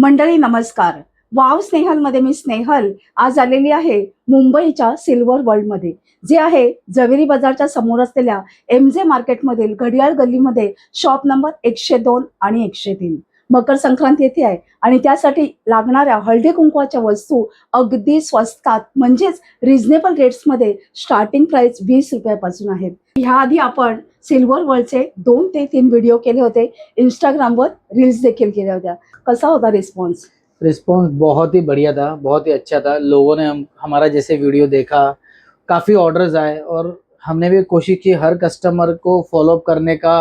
मंडळी नमस्कार. वाव स्नेहलमध्ये मी स्नेहल. आज आलेली आहे मुंबईच्या सिल्वर वर्ल्डमध्ये जे आहे जवेरी बाजारच्या समोर असलेल्या एम जे मार्केटमधील घडियाळ गल्लीमध्ये शॉप नंबर एकशे दोन आणि एकशे तीन. मकर संक्रांत येथे आहे. आणि त्यासाठी लागणाऱ्या हळदी कुंकवाच्या वस्तू अगदी स्वस्तात म्हणजेच रिझनेबल रेट्समध्ये स्टार्टिंग प्राइस वीस रुपयापासून आहेत. ह्याआधी आपण सिल्वर वर्ल्डचे दोन ते तीन व्हिडिओ केले होते. इंस्टाग्रामवर रील्स देखील केल्या होत्या. कसा होता रिस्पॉन्स रिस्पॉन्स बहुत ही बढ़िया था बहुत ही अच्छा था. लोगों ने हम हमारा जैसे वीडियो देखा काफ़ी ऑर्डर्स आए और हमने भी कोशिश की हर कस्टमर को फॉलोअप करने का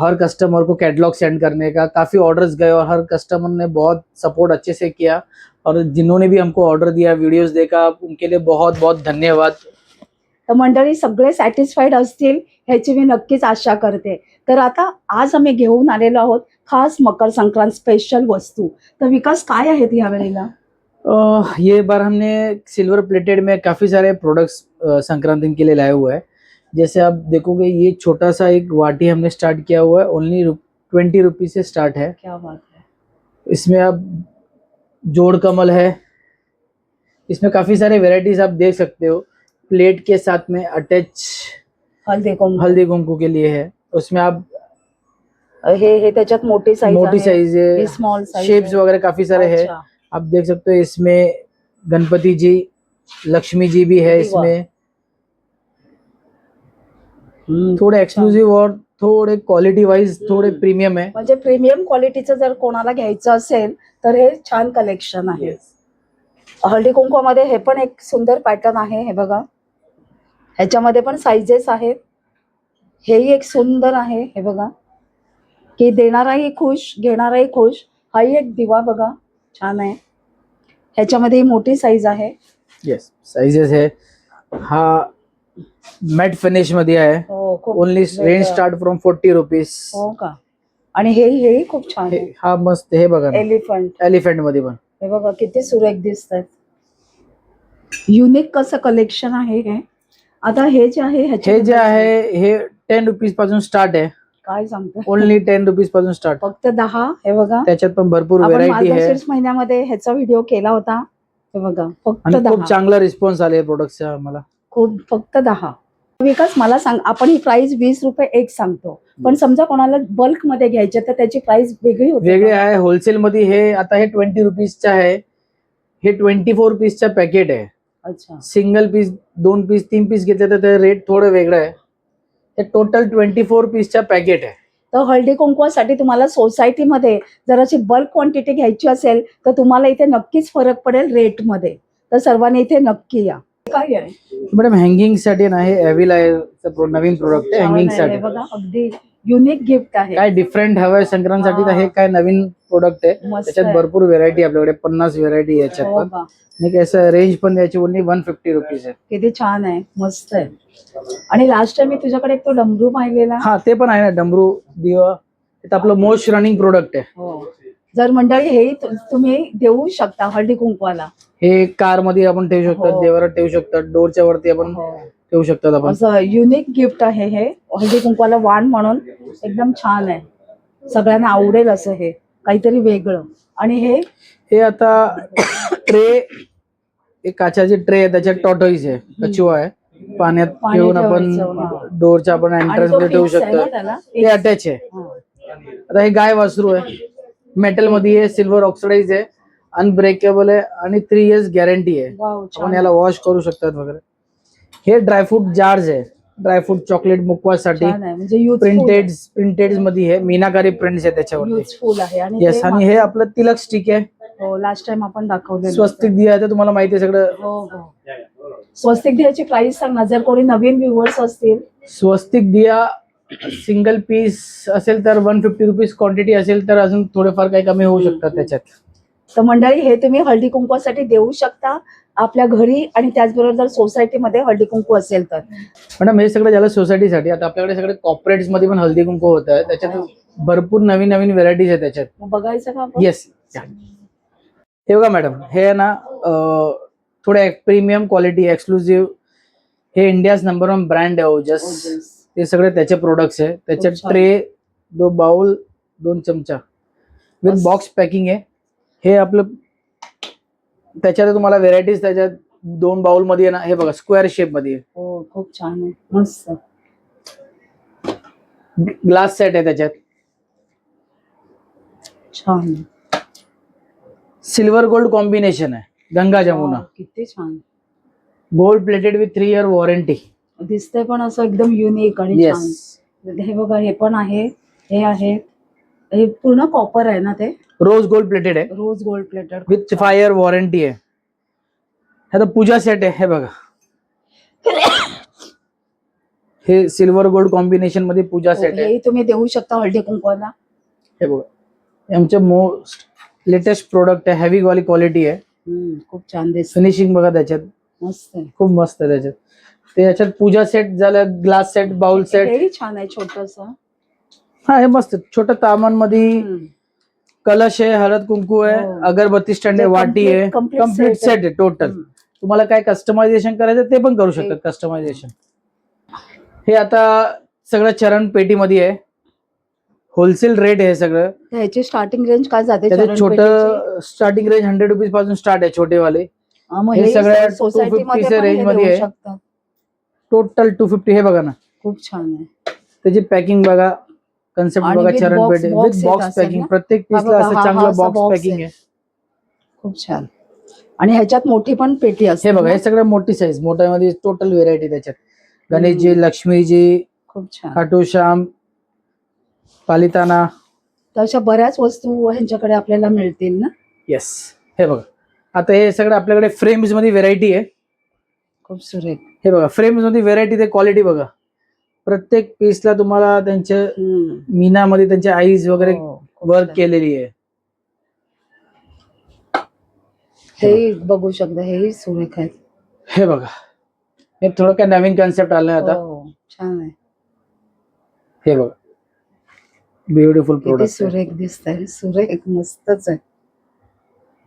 हर कस्टमर को कैटलॉग सेंड करने का। काफ़ी ऑर्डर्स गए और हर कस्टमर ने बहुत सपोर्ट अच्छे से किया और जिन्होंने भी हमको ऑर्डर दिया वीडियोस देखा उनके लिए बहुत बहुत धन्यवाद। तर मंडळी सगळे सॅटिस्फाईड असतील ह्याची मी नक्कीच आशा करते. तर आता आज आम्ही घेऊन आलेलो आहोत खास मकर संक्रांत स्पेशल वस्तू. तर विकास काय आहेत ह्या वेळेला ये बार हमने सिल्वर प्लेटेड में काफ़ी सारे प्रोडक्ट्स संक्रांति के लिए लाए हुए हैं. जैसे आप देखोगे ये छोटा सा एक वाटी हमने स्टार्ट किया हुआ है ओनली ट्वेंटी रुपीज़ से स्टार्ट है। क्या बात है। इसमें आप जोड़ कमल है। इसमें काफ़ी सारे वेराइटीज आप देख सकते हो। प्लेट के साथ में अटैच हल्दी कुंकू। हल्दी कुंकू के लिए है। उसमें आप हे हे त्याच्यात मोठी साईज मोटी साइज़ है स्मॉल साईज शेप्स वगैरह काफ़ी सारे हैं। आप देख सकते हो इसमें गणपति जी लक्ष्मी जी भी है इसमें। थोड़े एक्सक्लूसिव और थोड़े क्वालिटी वाइज थोड़े. प्रीमियम है म्हणजे प्रीमियम क्वालिटीचं जर कोणाला घ्यायचं असेल तर हे छान कलेक्शन आहे. हळदी कुंकवामध्ये हे पण एक सुंदर पॅटर्न आहे हे बघा. ह्याच्यामध्ये पण साईजेस आहेत. हेही एक सुंदर आहे हे बघा. की देणाराही खुश घेणाराही खुश. हाही एक दिवा बघा छान आहे. ह्याच्यामध्ये ही मोठी साईज आहे. येस साइजेस है हा मॅट फिनिशमध्ये आहे. हो खूप ओनली वेगळं. Range start from forty rupees हो का? आणि हे हेही खूप छान आहे. हा मस्त हे बघा एलिफंट एलिफंटमध्ये पण. हे बघा किती सुरेख दिसत आहेत युनिक कसं कलेक्शन आहे हे. आता हे जे आहे हे जे आहे हे टेन रुपीजपासून स्टार्ट आहे. काय सांगतो? ओनली टेन रुपीजपासून स्टार्ट फक्त दहा हे बघा. त्याच्यात पण भरपूर आपण व्हेरायटी आहे. मार्गशीर्ष महिन्यामध्ये ह्याचा व्हिडिओ केला होता. हे बघा फक्त आणि खूप दहा. चांगला रिस्पॉन्स आले प्रोडक्टचा आम्हाला. खूप फक्त दहा. विकास मला सांग आपण ही प्राइस वीस रुपये एक सांगतो. पण समजा कोणाला बल्कमध्ये घ्यायचे तर त्याची प्राइस वेगळी होती वेगळे? आहे. होलसेल मध्ये हे आता हे ट्वेंटी रुपीजचं आहे. हे ट्वेंटी फोर पीसचं पॅकेट आहे. अच्छा. सिंगल पीस दोन पीस तीन पीस घेतले तर ते रेट थोडं वेगळं आहे. हे टोटल ट्वेंटी फोर पीसचं पॅकेट आहे. तर हळदी कुंकवासाठी तुम्हाला सोसायटीमध्ये जर अशी बल्क क्वांटिटी घ्यायची असेल तर तुम्हाला इथे नक्कीच फरक पडेल रेटमध्ये तर सर्वांनी इथे नक्की या. काय आहे. मॅडम हँगिंगसाठी ना हे एव्हिल आहे नवीन प्रोडक्ट आहे हँगिंगसाठी बघा अगदी युनिक गिफ्ट आहे. काय डिफरंट हवंय संक्रांतसाठी तर हे काय नवीन प्रोडक्ट आहे. मस्त त्याच्यात आहे. भरपूर व्हेरायटी आपल्याकडे पन्नास व्हेरायटी याच्यात हो पण. का? आणि कसं रेंज पण याची ओनली वन फिफ्टी रुपीज आहे. किती छान आहे मस्त आहे. आणि लास्ट टाइम मी तुझ्याकडे एक तो डमरू पाहिलेला. हा ते पण आहे ना डमरू दिवा. तर आपलं मोस्ट रनिंग प्रोडक्ट आहे. हो. जर मंडळी हे तु- तुम्ही देऊ शकता हळदी कुंकवाला. हे कारमध्ये आपण ठेवू शकतात हो. देवारात ठेवू शकतात डोरच्या वरती आपण ठेवू शकतात आपण. असं युनिक गिफ्ट आहे हे. हळदी कुंकवाला वाण म्हणून एकदम छान आहे. सगळ्यांना आवडेल असं हे. काहीतरी वेगळं. आणि हे? हे आता ट्रे एक काचाची ट्रे आहे त्याच्यात टॉटॉईज आहे कचुआ आहे. पाण्यात पाणी ठेवून आपण ठेवायचं, हा. डोरच्या आपण आणि एंट्रन्स तो मध्ये ठेवू fix आहे ना शकतो त्याला? ते अटॅच आहे. हा. आता हे गाय वासरू आहे. मेटलमध्ये आहे सिल्वर ऑक्सिडाइज आहे अनब्रेकेबल आहे आणि थ्री इयर्स गॅरंटी आहे. आपण याला वॉश करू शकतात वगैरे. हे ड्रायफ्रूट जार्स आहे. ड्रायफ्रूट चॉकलेट म्हणजे प्रिंटेड प्रिंटेडमध्ये आहे मीनाकारी प्रिंट्स आहे आणि येस आणि हे आपलं तिलक स्टिक आहे. लास्ट टाइम आपण दाखवले स्वस्तिक दिया आहे तुम्हाला माहिती आहे सगळं. हो हो. स्वस्तिक दियाची प्राइस सांग ना. जर कोणी नवीन व्ह्युअर्स असतील. स्वस्तिक दिया सिंगल पीस असेल तर वन फिफ्टी रुपीज क्वांटिटी असेल तर अजून थोडेफार काही कमी होऊ शकतात त्याच्यात. तर मंडळी हे तुम्ही हळदी कुंकवासाठी देऊ शकता आपल्या घरी आणि त्याचबरोबर जर सोसायटीमध्ये हळदी कुंकू असेल तर. मॅडम हे सगळं झालं सोसायटीसाठी आता आपल्याकडे सगळे कॉर्पोरेट्समध्ये पण हल्दी कुंकू होत आहे त्याच्यात भरपूर नवीन नवीन व्हेरायटीज आहेत त्याच्यात. मग बघायचं का आपण? येस हे बघा मॅडम हे आहे ना अं, थोडे प्रीमियम क्वालिटी एक्सक्लुझिव्ह हे इंडियाज नंबर वन ब्रँड आहे ओजस. ते सगळे त्याचे प्रोडक्ट्स आहे. त्याच्यात. ट्रे दो बाउल दोन चमचा. विथ. बॉक्स पॅकिंग आहे. हे आपलं त्याच्यात तुम्हाला व्हेरायटीज त्याच्यात दोन बाउलमध्ये ना हे बघा स्क्वेअर शेपमध्ये हो खूप छान आहे. मस्त. ग्लास सेट आहे त्याच्यात. छान सिल्वर गोल्ड कॉम्बिनेशन आहे. गंगा जमुना. किती छान. Gold plated with three year warranty दिसतंय पण असं एकदम युनिक आणि छान. हे बघा हे पण आहे. हे आहे हे पूर्ण कॉपर आहे ना ते? रोज गोल्ड प्लेटेड आहे. Rose gold plated with five warranty आहे. हे तर पूजा सेट आहे. हे बघा. हे सिल्वर गोल्ड कॉम्बिनेशनमध्ये पूजा सेट आहे. हे तुम्ही देऊ शकता हळदी कुंकवाला. हे बघा. आमचे मोस्ट लेटेस्ट प्रोडक्ट आहे. हेवी वाली क्वालिटी आहे. खूप छान दिसत फिनिशिंग बघा त्याच्यात. मस्त आहे. खूप मस्त आहे त्याच्यात. ते याच्यात पूजा सेट झालं ग्लास सेट बाउल सेट हेही छान आहे छोटस. हा हे मस्त. छोटं तामानमध्ये कलश आहे हळद कुंकू आहे हो. अगरबत्ती स्टँड आहे वाटी complete- आहे. complete कंप्लीट set आहे. सेट आहे टोटल तुम्हाला काय कस्टमायझेशन करायचं ते पण करू शकतात कस्टमायझेशन हे आता सगळं चरण पेटीमध्ये आहे. होलसेल रेट आहे सगळं. ह्याची स्टार्टिंग रेंज काय जाते त्याचे छोटं स्टार्टिंग रेंज हंड्रेड रुपीजपासून स्टार्ट आहे छोटेवाले? हा, मग हे हे सगळ्या सोसायटी 250 मध्ये च्या पण हे range मध्ये देऊ आहे. शकतात. टोटल टू फिफ्टी हे बघा ना. खूप छान आहे. त्याची पॅकिंग बघा कन्सेप्ट बघा चरण पेटी विथ बॉक्स पॅकिंग? प्रत्येक पीसला असं चांगलं बॉक्स पॅकिंग आहे. खूप छान. आणि ह्याच्यात मोठी पण पेटी असते हे बघा? हे सगळं मोठी साईज मोठ्यामध्ये टोटल व्हेरायटी त्याच्यात. गणेशजी लक्ष्मीजी खूप छान. खाटू श्याम पालिताना. तर अशा बऱ्याच वस्तू ह्यांच्याकडे आपल्याला मिळतील ना? येस हे बघा. आता हे सगळं आपल्याकडे फ्रेम्समध्ये व्हेरायटी आहे. खूप सुरेख. हे बघा फ्रेम्समध्ये व्हेरायटी ते क्वालिटी बघा. प्रत्येक पीसला तुम्हाला त्यांच्या. मीनामध्ये त्यांच्या आईज वगैरे हो, वर्क छान. केलेली आहे. हे बघू शकता हेही सुरेख आहेत. हे बघा. हे थोडं काय नवीन कन्सेप्ट आलंय आता. हो, छान आहे. हे बघा. ब्युटिफुल प्रोडक्ट सुरेख दिसत आहे. सुरेख मस्तच आहे.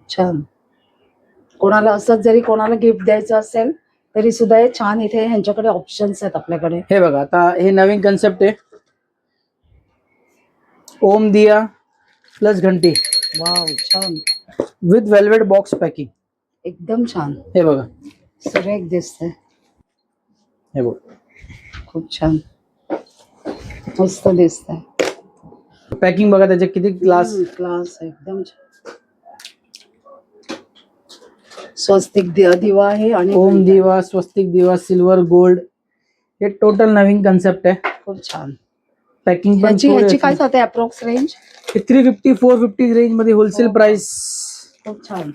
छान. कोणाला असंच जरी कोणाला गिफ्ट द्यायचं असेल तरी सुद्धा हे छान इथे ह्यांच्याकडे ऑप्शन्स आहेत आपल्याकडे. हे बघा आता हे नवीन कन्सेप्ट आहे. ओम दिया प्लस घंटी. वाव छान. विथ वेल्वेट बॉक्स पॅकिंग एकदम छान. हे बघा. सुरेख दिसतंय. हे बघा. खूप छान. मस्त दिसतंय. पॅकिंग बघा त्याचे किती ग्लास क्लास एकदम छान. स्वस्तिक दिवा आहे आणि ओम दिवा स्वस्तिक दिवा सिल्वर गोल्ड. हे टोटल नवीन कन्सेप्ट आहे. खूप छान. पॅकिंग पण ह्याची ह्याची काय जाते approx range three fifty four fifty range मध्ये होलसेल प्राइस खूप छान.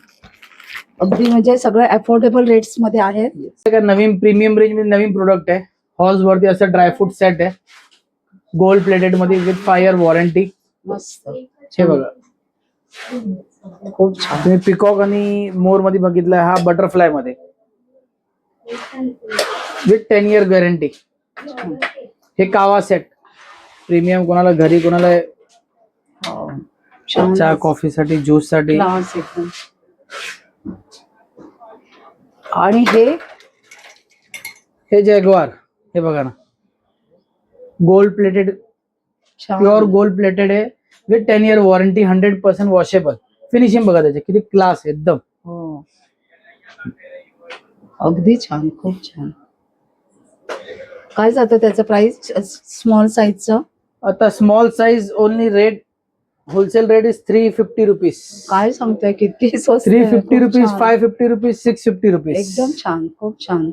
अगदी म्हणजे सगळं अफोर्डेबल रेट्स मध्ये आहेत नवीन प्रीमियम रेंज मध्ये नवीन प्रोडक्ट आहे. हॉल्स वरती असं ड्रायफ्रूट सेट आहे. गोल्ड प्लेटेड मध्ये विथ फायर वॉरंटी मस्त. हे बघा. खूप छान. तुम्ही पिकॉक आणि मोरमध्ये बघितलाय हा बटरफ्लायमध्ये. विथ टेन इयर गॅरंटी हे कावा सेट प्रीमियम कोणाला घरी कोणाला चहा कॉफी साठी ज्यूससाठी. आणि हे? हे जॅगवार हे बघा ना. Gold plated pure gold plated आहे. With ten year warranty hundred percent washable finishing बघा त्याचे किती क्लास एकदम. हो. अगदी छान खूप छान. काय जातं त्याचं प्राइस स्मॉल साईजचं आता small size only rate wholesale rate is three fifty rupees काय सांगतोय किती स्वस्त थ्री आहे, फिफ्टी खूप रुपीज छान. Five fifty rupees six fifty rupees एकदम छान खूप छान.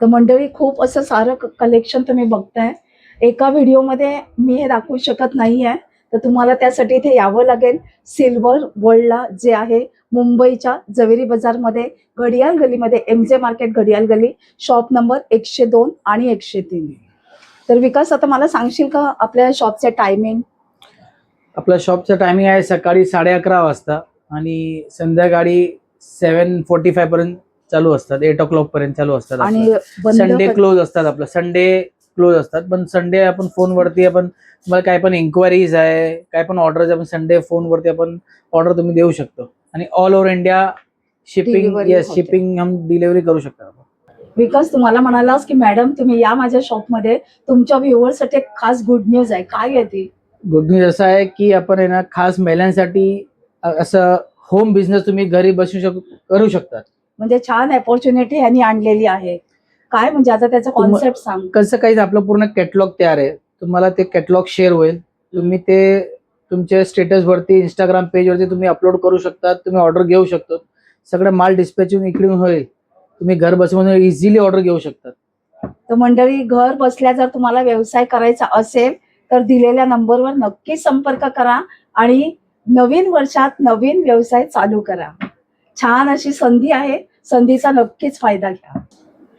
तर मंडळी खूप असं सारं कलेक्शन तुम्ही बघताय. एका व्हिडिओमध्ये मी हे दाखवू शकत नाही आहे तर तुम्हाला त्यासाठी इथे यावं लागेल. सिल्वर वर्ल्डला जे आहे मुंबईच्या जवेरी बाजारमध्ये घडियाल गलीमध्ये एम जे मार्केट घडियाल गली शॉप नंबर एकशे दोन आणि एकशे तीन. तर विकास आता मला सांगशील का आपल्या शॉपचे टायमिंग आपल्या शॉपचं टायमिंग आहे सकाळी साडे अकरा वाजता आणि संध्याकाळी सेवन फोर्टी फाय पर्यंत चालू असतात एट ओ क्लॉक पर्यंत चालू असतात आणि संडे क्लोज असतात आपलं. संडे क्लोज असतात. पण संडे आपण फोनवरती आपण तुम्हाला काय पण इन्क्वायरीज आहे काय पण ऑर्डर आपण संडे फोनवरती आपण ऑर्डर तुम्ही देऊ शकतो. आणि all over India shipping yes. Shipping हम डिलिव्हरी करू शकतो आपण. विकास तुम्हाला म्हणालास की मॅडम तुम्ही या माझ्या शॉपमध्ये तुमच्या व्ह्युअरसाठी एक खास गुड न्यूज आहे. काय आहे ती? गुड न्यूज असं आहे की आपण आहे ना खास महिलांसाठी असं होम बिझनेस तुम्ही घरी बसू शक करू शकतात. म्हणजे छान अपॉर्च्युनिटी ह्यांनी आणलेली आहे. काय म्हणजे आता त्याचा कॉन्सेप्ट सांग. कसं काही आपलं पूर्ण कॅटलॉग तयार आहे. तुम्हाला ते कॅटलॉग शेअर होईल. तुम्ही ते तुमच्या स्टेटस वरती इंस्टाग्राम पेज वरती तुम्ही अपलोड करू शकता तुम्ही ऑर्डर घेऊ शकता सगळं माल डिस्पॅचिंग इकडून होईल. तुम्ही घर बसून इझिली ऑर्डर घेऊ शकतात. तर मंडळी घर बसल्या जर तुम्हाला व्यवसाय करायचा असेल तर दिलेल्या नंबरवर नक्की संपर्क करा आणि नवीन वर्षात नवीन व्यवसाय चालू करा. छान अशी संधी आहे. संधीचा नक्कीच फायदा घ्या.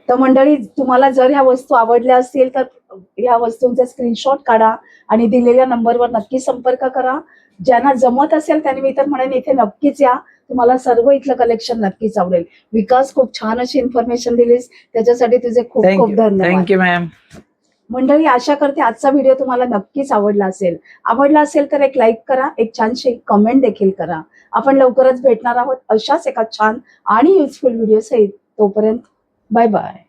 तर मंडळी तुम्हाला जर ह्या वस्तू आवडल्या असतील तर ह्या वस्तूंचे स्क्रीनशॉट काढा आणि दिलेल्या नंबरवर नक्की संपर्क करा. ज्यांना जमत असेल त्यांनी मी तर म्हणेन इथे नक्कीच या. तुम्हाला सर्व इथलं कलेक्शन नक्कीच आवडेल. विकास खूप छान अशी इन्फॉर्मेशन दिलीस. त्याच्यासाठी तुझे खूप खूप धन्यवाद. थँक्यू मॅम मंडळी आशा करते आजचा व्हिडिओ तुम्हाला नक्कीच आवडला असेल. आवडला असेल तर एक लाईक करा एक छानशी कमेंट देखील करा. आपण लवकरच भेटणार आहोत अशाच एका छान आणि युजफुल व्हिडिओ सहित. तोपर्यंत Bye bye.